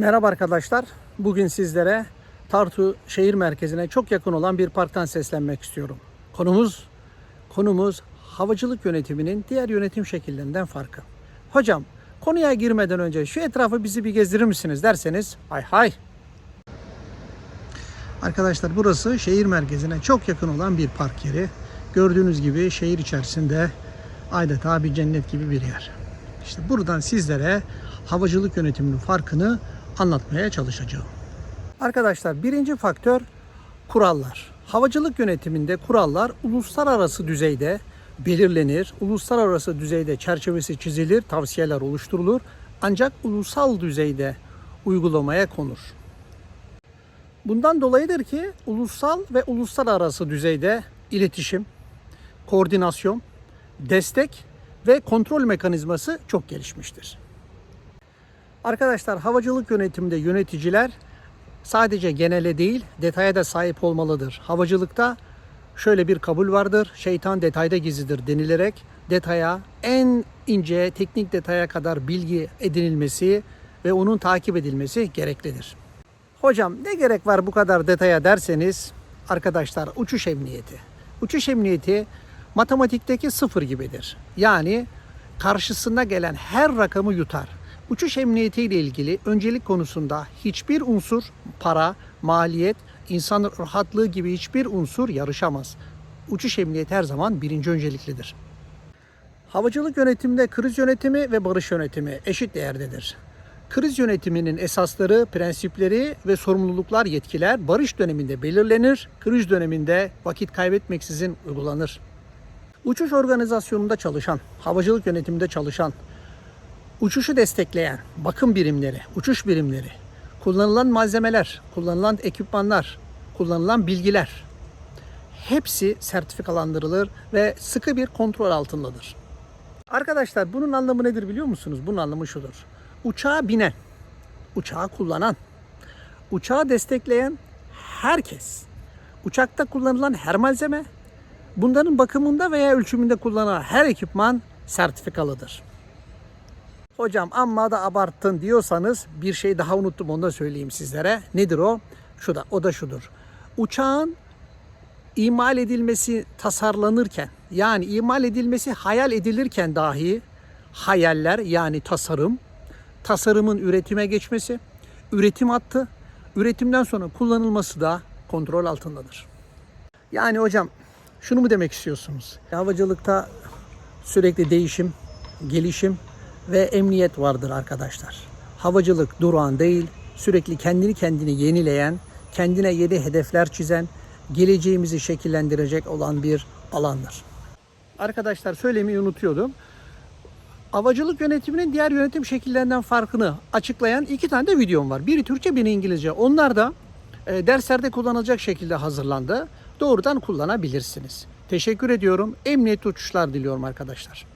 Merhaba arkadaşlar. Bugün sizlere Tartu şehir merkezine çok yakın olan bir parktan seslenmek istiyorum. Konumuz konumuz havacılık yönetiminin diğer yönetim şekillerinden farkı. Hocam konuya girmeden önce şu etrafı bizi bir gezdirir misiniz derseniz hay hay. Arkadaşlar burası şehir merkezine çok yakın olan bir park yeri. Gördüğünüz gibi şehir içerisinde adeta bir cennet gibi bir yer. İşte buradan sizlere havacılık yönetiminin farkını anlatmaya çalışacağım. Arkadaşlar birinci faktör kurallar. Havacılık yönetiminde kurallar uluslararası düzeyde belirlenir. Uluslararası düzeyde çerçevesi çizilir, tavsiyeler oluşturulur. Ancak ulusal düzeyde uygulamaya konur. Bundan dolayıdır ki ulusal ve uluslararası düzeyde iletişim, koordinasyon, destek ve kontrol mekanizması çok gelişmiştir. Arkadaşlar havacılık yönetiminde yöneticiler sadece genele değil detaya da sahip olmalıdır. Havacılıkta şöyle bir kabul vardır. Şeytan detayda gizlidir denilerek detaya en ince teknik detaya kadar bilgi edinilmesi ve onun takip edilmesi gereklidir. Hocam ne gerek var bu kadar detaya derseniz arkadaşlar uçuş emniyeti. Uçuş emniyeti matematikteki sıfır gibidir. Yani karşısına gelen her rakamı yutar. Uçuş emniyeti ile ilgili öncelik konusunda hiçbir unsur para, maliyet, insan rahatlığı gibi hiçbir unsur yarışamaz. Uçuş emniyeti her zaman birinci önceliklidir. Havacılık yönetiminde kriz yönetimi ve barış yönetimi eşit değerdedir. Kriz yönetiminin esasları, prensipleri ve sorumluluklar, yetkiler barış döneminde belirlenir, kriz döneminde vakit kaybetmeksizin uygulanır. Uçuş organizasyonunda çalışan, havacılık yönetiminde çalışan, uçuşu destekleyen bakım birimleri, uçuş birimleri, kullanılan malzemeler, kullanılan ekipmanlar, kullanılan bilgiler hepsi sertifikalandırılır ve sıkı bir kontrol altındadır. Arkadaşlar bunun anlamı nedir biliyor musunuz? Bunun anlamı şudur. Uçağa binen, uçağı kullanan, uçağı destekleyen herkes, uçakta kullanılan her malzeme, bunların bakımında veya ölçümünde kullanılan her ekipman sertifikalıdır. Hocam amma da abarttın diyorsanız bir şey daha unuttum onu da söyleyeyim sizlere. Nedir o? Şu da o da şudur. Uçağın imal edilmesi tasarlanırken yani imal edilmesi hayal edilirken dahi hayaller yani tasarım, tasarımın üretime geçmesi, üretim hattı, üretimden sonra kullanılması da kontrol altındadır. Yani hocam şunu mu demek istiyorsunuz? Havacılıkta sürekli değişim, gelişim ve emniyet vardır arkadaşlar. Havacılık durağan değil, sürekli kendini kendini yenileyen, kendine yeni hedefler çizen, geleceğimizi şekillendirecek olan bir alandır. Arkadaşlar söylemeyi unutuyordum. Havacılık yönetiminin diğer yönetim şekillerinden farkını açıklayan iki tane de videom var. Biri Türkçe, biri İngilizce. Onlar da e, derslerde kullanılacak şekilde hazırlandı. Doğrudan kullanabilirsiniz. Teşekkür ediyorum. Emniyetli uçuşlar diliyorum arkadaşlar.